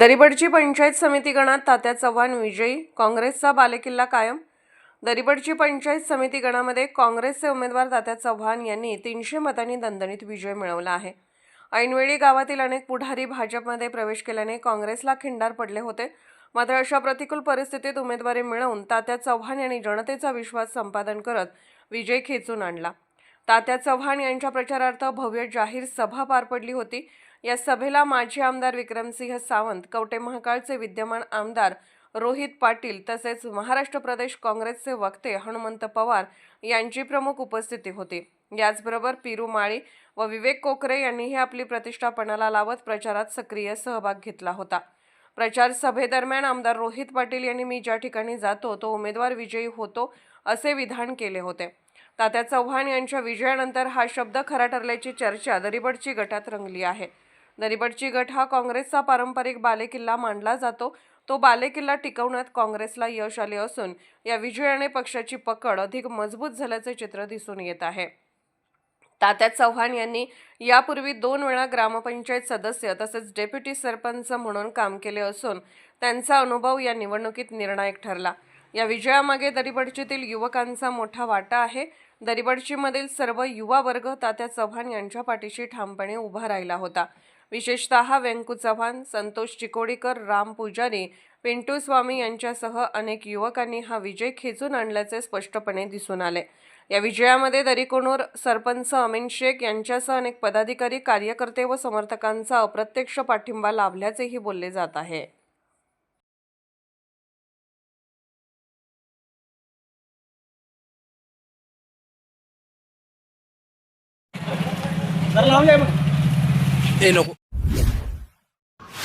दरिबडची पंचायत समिती गणात तात्या चव्हाण विजयी काँग्रेसचा बालेकिल्ला कायम. दरिबडची पंचायत समिती गणामध्ये काँग्रेसचे उमेदवार तात्या चव्हाण यांनी तीनशे मतांनी दणदणीत विजय मिळवला आहे. ऐनवेळी गावातील अनेक पुढारी भाजपमध्ये प्रवेश केल्याने काँग्रेसला खिंडार पडले होते. मात्र अशा प्रतिकूल परिस्थितीत उमेदवारी मिळवून तात्या चव्हाण यांनी जनतेचा विश्वास संपादन करत विजय खेचून आणला. तात्या चव्हाण यांच्या प्रचारार्थ भव्य जाहीर सभा पार पडली होती. या सभेला माजी आमदार विक्रमसिंह सावंत कवटे महाकाळचे विद्यमान आमदार रोहित पाटील तसेच महाराष्ट्र प्रदेश काँग्रेसचे वक्ते हनुमंत पवार यांची प्रमुख उपस्थिती होती. याचबरोबर पिरू माळी व विवेक कोकरे यांनीही आपली प्रतिष्ठापणाला लावत प्रचारात सक्रिय सहभाग घेतला होता. प्रचार सभेदरम्यान आमदार रोहित पाटील यांनी मी ज्या ठिकाणी जातो तो उमेदवार विजयी होतो असे विधान केले होते. तात्या चव्हाण यांच्या विजयानंतर हा शब्द खरा ठरल्याची चर्चा दरिबडची गटात रंगली आहे. दरिबडची गट हा काँग्रेसचा पारंपरिक बालेकिल्ला मानला जातो. तो बालेकिल्ला टिकवण्यात काँग्रेसला यश आले असून या विजयाने पक्षाची पकड अधिक मजबूत झाल्याचे चित्र दिसून येत आहे. तात्या चव्हाण यांनी यापूर्वी दोन वेळा ग्रामपंचायत सदस्य तसेच डेप्युटी सरपंच म्हणून काम केले असून त्यांचा अनुभव या निवडणुकीत निर्णायक ठरला. या विजयामागे दरीबडचीतील युवकांचा मोठा वाटा आहे. दरिबडचीमधील सर्व युवा वर्ग तात्या चव्हाण यांच्या पाठीशी ठामपणे उभा राहिला होता. विशेषतः व्यंकू चव्हाण संतोष चिकोडीकर राम पुजारी पिंटू स्वामी यांच्यासह अनेक युवकांनी हा विजय खेचून आणल्याचे स्पष्टपणे दिसून आले. या विजयामध्ये दरिकोणूर सरपंच अमीन शेख यांच्यासह अनेक पदाधिकारी कार्यकर्ते व समर्थकांचा अप्रत्यक्ष पाठिंबा लाभल्याचेही बोलले जात आहे. ए नको.